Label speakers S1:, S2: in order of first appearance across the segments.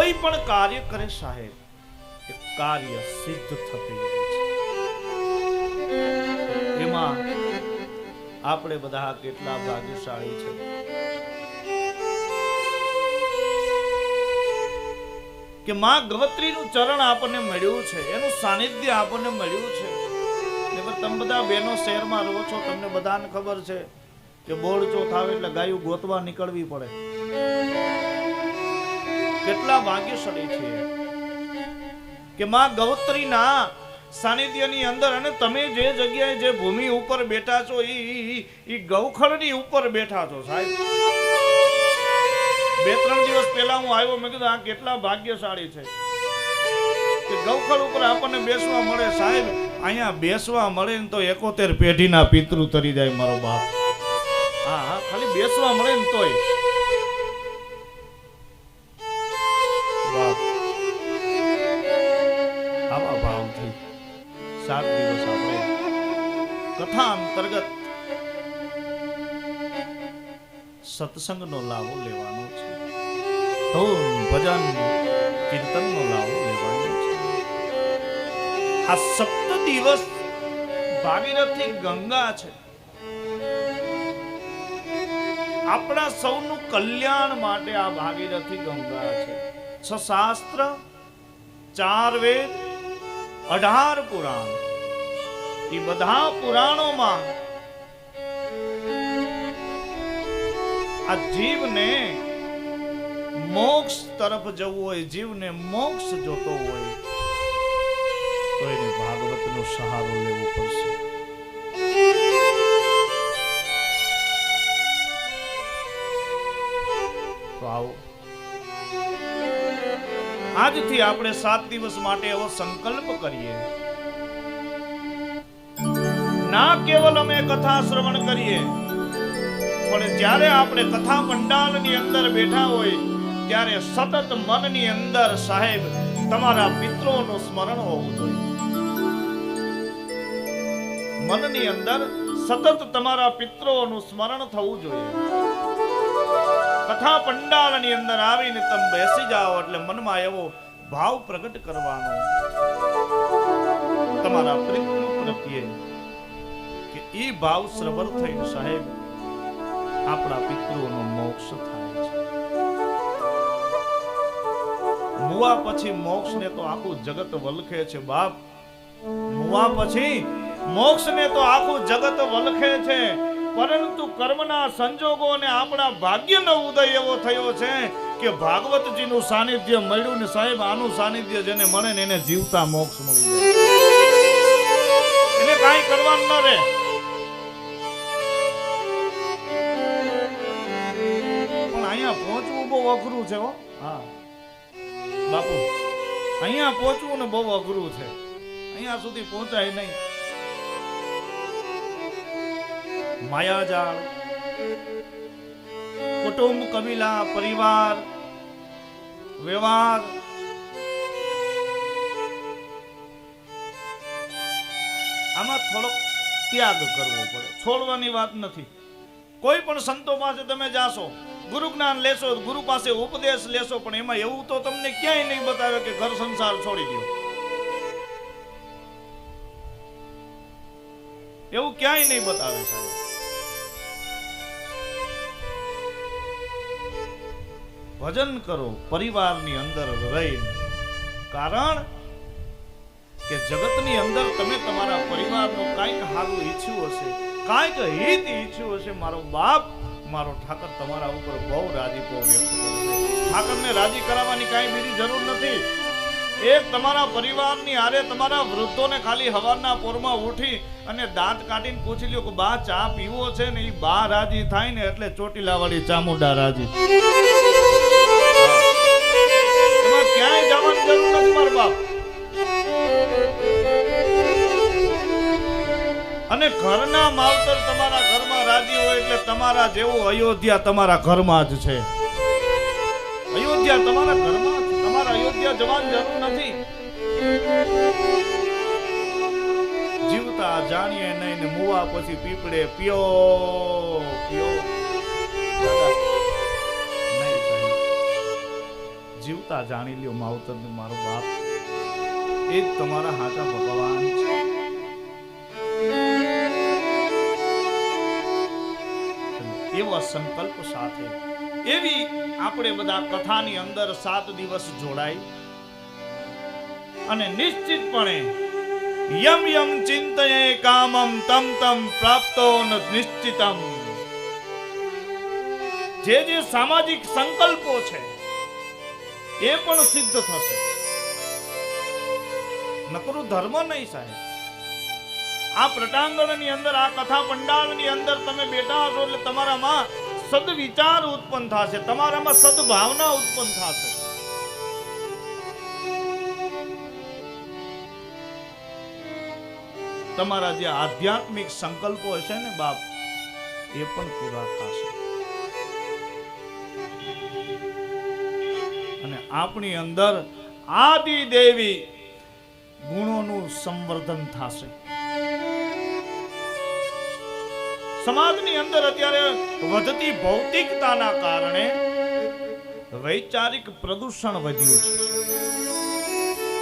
S1: કોઈ પણ કાર્ય કરે સાહેબ, એ કાર્ય સિદ્ધ થતું એમાં આપણે બધા કેટલા ભાગ્યશાળી છે. કે માં ગવત્રીનું ચરણ આપણને મળ્યું છે, એનું સાનિધ્ય આપણને મળ્યું છે. તમે બધા બેનો શહેરમાં રહો છો, તમને બધાને ખબર છે કે બોર્ડ ચોથ આવે એટલે ગાયું ગોતવા નીકળવી પડે. કેટલા ભાગ્યશાળી છે? કે માં ગૌત્રીના સાનિધ્યની અંદર અને તમે જે જગ્યાએ જે ભૂમિ ઉપર બેઠા છો એ ગૌખળની ઉપર બેઠા છો સાહેબ. બે, ત્રણ દિવસ પહેલા હું આવ્યો, મેં કીધું, આ કેટલા ભાગ્યશાળી છે. કે ગૌખળ ઉપર આપણને બેસવા મળે સાહેબ. અહીંયા બેસવા મળે ને તો એકોતેર પેઢીના પિતૃ તરી જાય મારો બાપ. હા હા, ખાલી બેસવા મળે ને તોય. અંતર્ગત સત્સંગનો લાવો લેવાનો છે. ધૂન ભજન કીર્તનનો લાવો લેવાનો છે. આ સપ્ત દિવસ ભાગીરથી ગંગા છે. આપણા સૌનું કલ્યાણ માટે આ ભાગીરથી ગંગા છે. છ શાસ્ત્ર ચાર વેદ, અઢાર પુરાણ. એ બધા પુરાણોમાં આ જીવને મોક્ષ તરફ જવું હોય, જીવને મોક્ષ જોતો હોય, તો એને ભાગવતનો સહારો લેવો પડશે. તો આવો. આજથી આપણે સાત દિવસ માટે એવો સંકલ્પ કરીએ. ના કેવલ અમે કથા શ્રવણ કરીએ, પણ જ્યારે આપણે કથા પંડાલની અંદર બેઠા હોય, ત્યારે સતત મનની અંદર સાહેબ તમારા મિત્રોનું સ્મરણ હોવું જોઈએ. મનની અંદર સતત તમારા પિતૃઓનું સ્મરણ થવું જોઈએ. કથા પંડાળની અંદર આવીને તમે બેસી જાઓ એટલે મનમાં એવો ભાવ પ્રગટ કરવાનો. તમારા પ્રત્યે એ ભાવ શ્રવર થઈને સાહેબ, આપણા પિતૃઓનો મોક્ષ થાય છે. મુવા પછી મોક્ષને તો આખું જગત વલખે છે બાપ. મુવા પછી મોક્ષને તો આખું જગત વલખે છે. પરંતુ કર્મના સંજોગો અને આપણા ભાગ્યનો ઉદય એવો થયો છે કે ભાગવતજીનું સાનિધ્ય મળ્યું ને સાહેબ, આનું સાનિધ્ય જેને મળે ને એને જીવતા મોક્ષ મળી જાય. એને કાંઈ કરવાનું ન રહે. અઘરું છે બાપુ, અહીંયા પહોંચવું ને બહુ અઘરું છે. અહીંયા સુધી પહોંચાય નહીં. માયાજાળ, કુટુંબ, કબીલા, પરિવાર, વ્યવહાર. આમાં થોડોક ત્યાગ કરવો પડે. છોડવાની વાત નથી. કોઈ પણ સંતો પાસે તમે જાશો, ગુરુ જ્ઞાન લેશો, ગુરુ પાસે ઉપદેશ લેશો, પણ એમાં એવું તો તમને ક્યાંય નહીં બતાવે કે ઘર સંસાર છોડી દો એવું ક્યાંય નહીં બતાવે સાહેબ. ભજન કરો, પરિવારની અંદર રહી કારણ કે જગતની અંદર તમે તમારા પરિવારનું કાંઈક સારું ઈચ્છ્યું હશે. કાંઈક હિત ઈચ્છ્યું હશે, મારો બાપ, મારો ઠાકર તમારા ઉપર બહુ રાજીપો વ્યક્ત કરશે ઠાકરને રાજી કરાવવાની કાંઈ બીજી જરૂર નથી. એક તમારા પરિવારની આરે તમારા વૃદ્ધોને ખાલી હવારના પોરમાં ઉઠી અને દાંત કાઢીને પૂછી લ્યો કે, બા, ચા પીવો છે ને? એ બા રાજી થાય ને એટલે ચોટીલાવાળી ચામુંડા રાજી. ઘરના માવતર તમારા ઘરમાં રાજી હોય એટલે તમારા જેવું અયોધ્યા તમારા ઘરમાં જ છે. અયોધ્યા તમારા ઘરમાં તમારા અયોધ્યા જવાની જરૂર નથી. જીવતા જાણીએ નહીં ને મુવા પછી પીપળે પિયો પિયો જીવતા જાણી લ્યો માવતર મારો બાપ. એ તમારા હાથા ભગવાન છે. એવો સંકલ્પ સાથે. એવી આપણે બધા કથાની અંદર સાત દિવસ જોડાઈ. અને નિશ્ચિતપણે યમ યમ ચિંતયે કામમ તમ તમ પ્રાપ્તો નિશ્ચિતમ. જે જે સામાજિક સંકલ્પો છે, એ પણ સિદ્ધ થશે. નકરું ધર્મ નહીં સાહેબ. આ પ્રટાંગણની અંદર, આ કથા પંડાળની અંદર તમે બેઠા હશો એટલે તમારામાં સદવિચાર ઉત્પન્ન થશે, તમારામાં સદભાવના ઉત્પન્ન થશે. તમારા જે આધ્યાત્મિક સંકલ્પો હશે ને બાપ, એ પણ પૂરા થશે. અને આપણી અંદર આદિ દેવી ગુણોનું સંવર્ધન થશે. સમાજની અંદર અત્યારે વધતી ભૌતિકતાના કારણે વૈચારિક પ્રદૂષણ વધ્યું છે.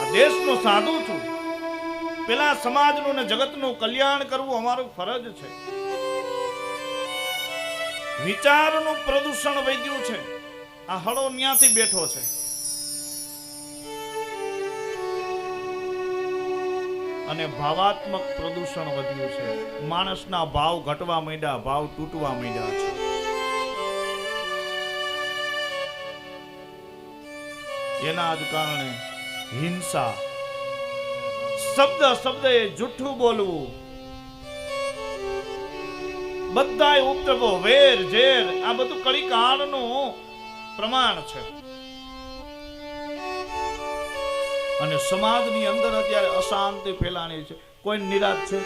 S1: આ દેશનો સાધુ છું. પેલા સમાજનું ને જગતનું કલ્યાણ કરવું અમારું ફરજ છે. વિચારનું પ્રદૂષણ વધ્યું છે. આ હળો ન્યાથી બેઠો છે. અને ભાવાત્મક પ્રદૂષણ વધ્યું છે. માણસના ભાવ ઘટવા માંડ્યા, ભાવ તૂટવા માંડ્યા છે. એના જ કારણે હિંસા, શબ્દ શબ્દ એ જુઠ્ઠું બોલવું, બધાય ઉપદ્રવો, વેર, ઝેર, આ બધું કડી કાળનું પ્રમાણ છે. અને સમાજની અંદર અત્યારે અશાંતિ ફેલાણી છે. કોઈ નિરાશ છે?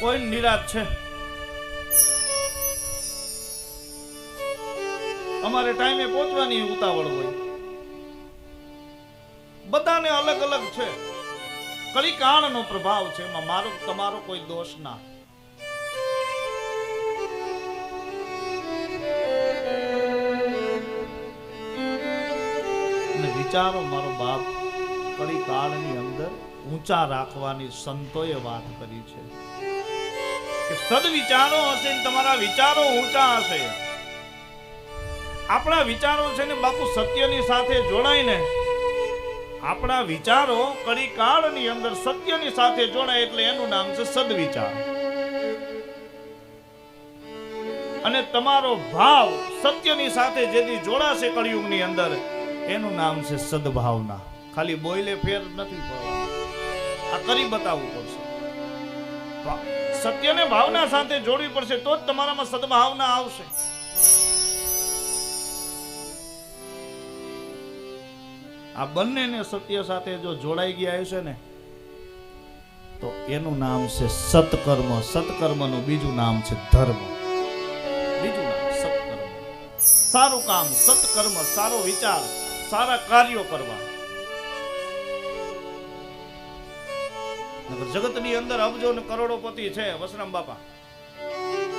S1: કોઈ નિરાશ છે? અમારે ટાઈમે પહોંચવાની ઉતાવળ હોય. બધાને અલગ અલગ છે. કલિકાળનો પ્રભાવ છે. એમાં મારો, તમારો કોઈ દોષ ના. અને વિચારો મારો બાપ કડી કાળની અંદર ઊંચા રાખવાની સંતોએ વાત કરી છે. કે સદવિચારો હશે ને તમારા વિચારો ઊંચા હશે. આપણા વિચારો છે ને બાપુ સત્યની સાથે જોડાઈને, આપણા વિચારો કડી કાળની અંદર સત્યની સાથે જોડાય એટલે એનું નામ છે સદવિચાર. અને તમારો ભાવ સત્યની સાથે જેથી જોડાશે કળિયુગની અંદર એનું નામ છે સદભાવના. ખાલી બોઈલે ફેર નથી આ કરી બતાવવું પડશે. સત્યને ભાવના સાથે જોડવી પડશે તો જ તમારામાં સદભાવના આવશે. આ બંનેને સત્ય સાથે જો જોડાઈ ગયા છે ને, તો એનું નામ છે સત્કર્મ. સત્કર્મનું બીજું નામ છે ધર્મ. બીજું નામ સત્કર્મ. સારું કામ, સત્કર્મ, સારો વિચાર. સારા કાર્યો કરવા. જગતની અંદર અબજો ને કરોડોપતિ છે, વસરામ બાપા.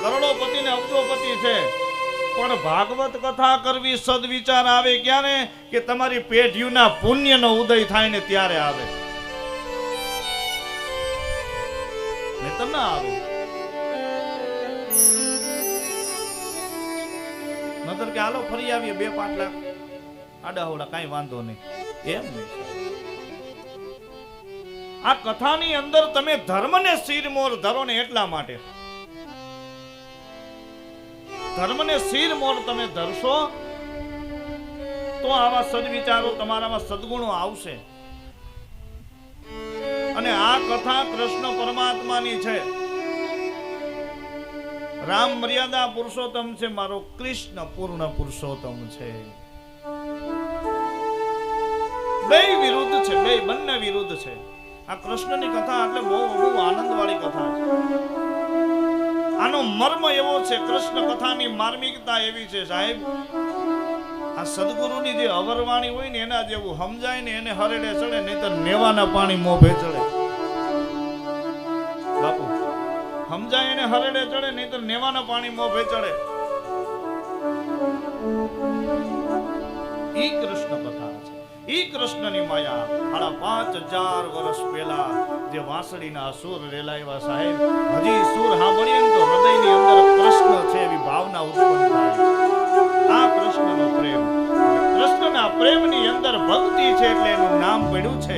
S1: કરોડોપતિ ને અબજોપતિ છે. પણ ભાગવત કથા કરવી સદવિચાર આવે ક્યારે? કે તમારી પેઢીઓના પુણ્યનો ઉદય થાય ને ત્યારે આવે. નહીતર તમને આવે. કે હાલો ફરી આવીએ બે પાંચ લાખ આડાહોડા કાંઈ વાંધો નહીં. એમ નહીં આ કથાની અંદર તમે ધર્મને શિરમોર ધરો ને એટલા માટે. ધર્મને શિરમોર તમે ધરશો, તો આવા સદવિચારો તમારામાં સદગુણો આવશે. અને આ કથા કૃષ્ણ પરમાત્માની છે. રામ મર્યાદા પુરુષોત્તમ છે, મારો કૃષ્ણ પૂર્ણ પુરુષોત્તમ છે. બે વિરુદ્ધ છે બે બંને વિરુદ્ધ છે. આ કૃષ્ણની કથા એટલે બહુ બહુ આનંદવાળી કથા છે. આનો મર્મ એવો છે, કૃષ્ણ કથાની માર્મિકતા એવી છે, સાહેબ. આ સદગુરુની જે અવરવાણી હોય ને એના જેવું સમજાય ને એને હરેડે ચડે નહીં તો નેવાના પાણી મોભે ચડે. બાપુ, સમજાય એને હરેડે ચડે નહીં તો નેવાના પાણી મોભે ચડે. ઈ કૃષ્ણ કથા છે. ઈ કૃષ્ણની માયા. સાડા પાંચ હજાર વર્ષ પહેલા જે વાંસળીના સુર રેલાયવા સાહેબ, હજી સુર સાંભળીએ ને તો હૃદયની અંદર કૃષ્ણ છે એવી ભાવના ઉત્પન્ન થાય. આ કૃષ્ણનો પ્રેમ. કૃષ્ણના પ્રેમની અંદર ભક્તિ છે એટલે એનું નામ પડ્યું છે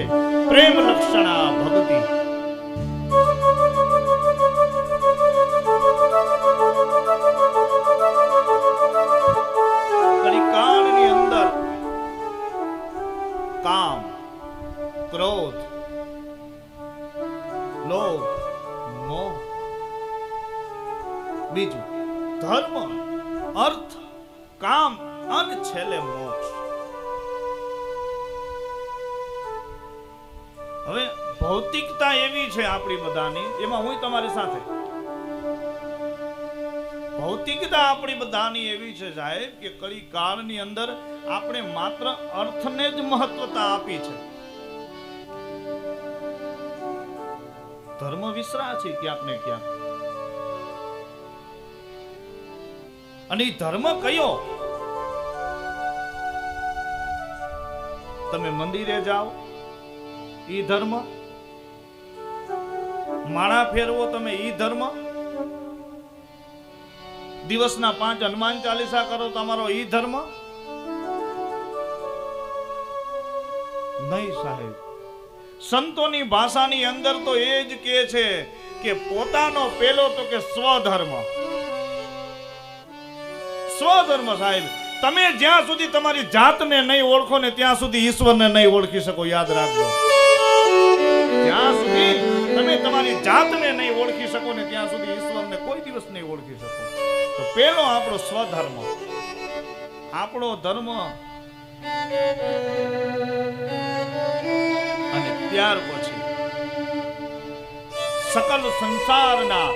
S1: પ્રેમ લક્ષણા ભક્તિ. બધાની. એમાં હું તમારી સાથે. ભૌતિકતા આપણી બધાની એવી છે સાહેબ કે કળી કાળની અંદર આપણે માત્ર અર્થને જ મહત્વતા આપી છે. ધર્મ વિસરા છે ક્યાંક ને ક્યાંક અને ધર્મ કયો? તમે મંદિરે જાઓ, ઈ ધર્મ માળા ફેરવો તમે ઈ ધર્મ? દિવસના પાંચ હનુમાન ચાલીસા કરો તમારો ઈ ધર્મ? નહીં સાહેબ. સંતોની ભાષાની અંદર તો એ જ કે છે કે પોતાનો પેલો તો કે સ્વધર્મ. સ્વધર્મ સાહેબ, તમે જ્યાં સુધી તમારી જાતને નહીં ઓળખો ને ત્યાં સુધી ઈશ્વરને નહીં ઓળખી શકો, યાદ રાખજો. જ્યાં સુધી તમે તમારી જાતને નહીં ઓળખી શકો ને ત્યાં સુધી ઈશ્વરને કોઈ દિવસ નહીં ઓળખી શકો. તો પેલો આપણો સ્વધર્મ. આપણો ધર્મ. અને ત્યાર પછી સકલ સંસારના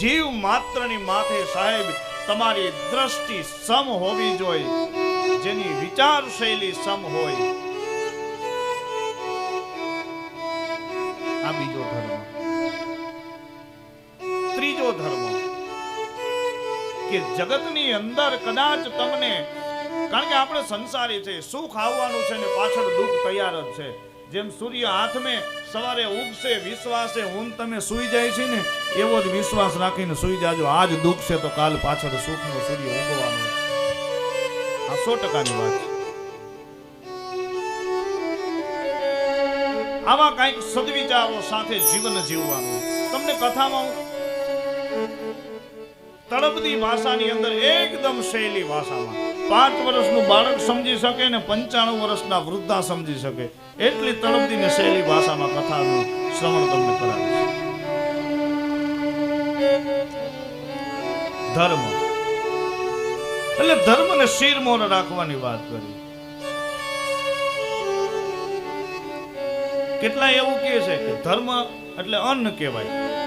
S1: જીવ માત્રની માથે સાહેબ તમારી દ્રષ્ટિ સમ હોવી જોઈએ. જેની વિચાર શૈલી સમ હોય. કે જગતની અંદર કદાચ તમને, કારણ કે આપણે સંસારી છે, સુખ આવવાનું છે ને પાછળ દુઃખ તૈયાર જ છે. જેમ સૂર્ય હાથમે સવારે ઉગશે, વિશ્વાસે હું તમે સુઈ જાય છે ને, એવો જ વિશ્વાસ રાખીને સુઈ જાજો. આજ દુઃખ છે તો કાલ પાછળ સુખનો સૂર્ય ઉગવાનો આ સો ટકાની વાત આવા કંઈક સદવિચારો સાથે જીવન જીવવાનું. તમને કથામાં હું તળપદી ભાષાની અંદર એકદમ શૈલી ભાષામાં. પાંચ વર્ષનું બાળક સમજી શકે ને પંચાણું વર્ષના વૃદ્ધા સમજી શકે. એટલી તળપદી ને શૈલી ભાષામાં કથાનું શ્રવણ તમને કરાવીશ ધર્મ. એટલે ધર્મને શિરમોર રાખવાની વાત કરી. કેટલા એવું કહે છે કે ધર્મ એટલે અન્ન કહેવાય.